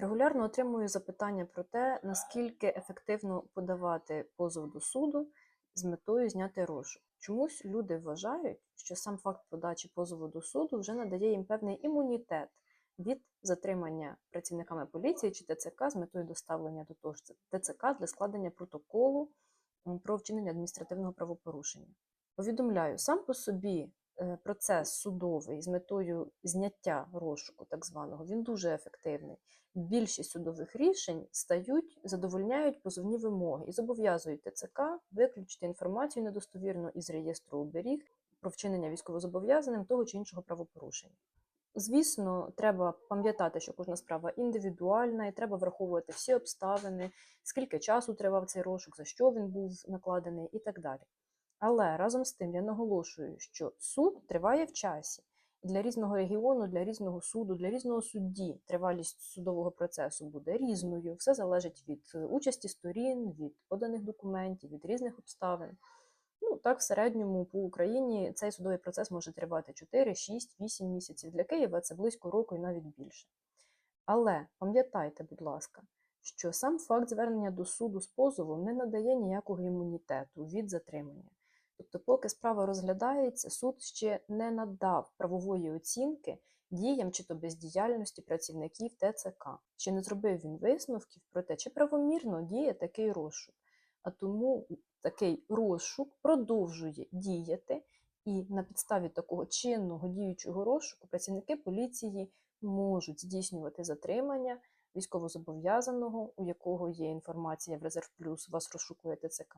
Регулярно отримую запитання про те, наскільки ефективно подавати позов до суду з метою зняти розшук. Чомусь люди вважають, що сам факт подачі позову до суду вже надає їм певний імунітет від затримання працівниками поліції чи ТЦК з метою доставлення до того ж ТЦК для складення протоколу про вчинення адміністративного правопорушення. Повідомляю, сам по собі процес судовий з метою зняття розшуку, так званого, він дуже ефективний. Більшість судових рішень стають, задовольняють позовні вимоги і зобов'язують ТЦК виключити інформацію недостовірну із реєстру оберіг про вчинення військовозобов'язаним того чи іншого правопорушення. Звісно, треба пам'ятати, що кожна справа індивідуальна, і треба враховувати всі обставини, скільки часу тривав цей розшук, за що він був накладений і так далі. Але разом з тим я наголошую, що суд триває в часі. Для різного регіону, для різного суду, для різного судді тривалість судового процесу буде різною. Все залежить від е, участі сторін, від поданих документів, від різних обставин. Ну, так, в середньому по Україні цей судовий процес може тривати 4, 6, 8 місяців. Для Києва це близько року і навіть більше. Але пам'ятайте, будь ласка, що сам факт звернення до суду з позовом не надає ніякого імунітету від затримання. Тобто, поки справа розглядається, суд ще не надав правової оцінки діям чи то бездіяльності працівників ТЦК. Ще не зробив він висновків про те, чи правомірно діє такий розшук. А тому такий розшук продовжує діяти, і на підставі такого чинного діючого розшуку працівники поліції можуть здійснювати затримання військовозобов'язаного, у якого є інформація в резерв плюс, вас розшукує ТЦК,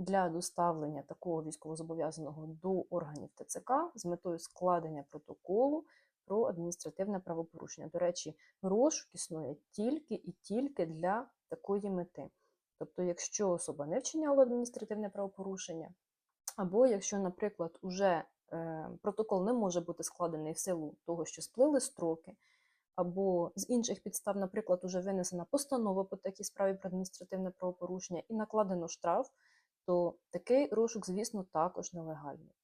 для доставлення такого військовозобов'язаного до органів ТЦК з метою складення протоколу про адміністративне правопорушення. До речі, розшук існує тільки і тільки для такої мети. Тобто, якщо особа не вчиняла адміністративне правопорушення, або якщо, наприклад, уже е, протокол не може бути складений в силу того, що сплили строки, або з інших підстав, наприклад, уже винесена постанова по такій справі про адміністративне правопорушення і накладено штраф, то такий розшук, звісно, також нелегальний.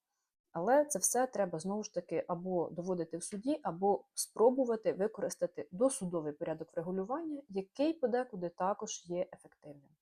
Але це все треба знову ж таки або доводити в суді, або спробувати використати досудовий порядок врегулювання, який подекуди також є ефективним.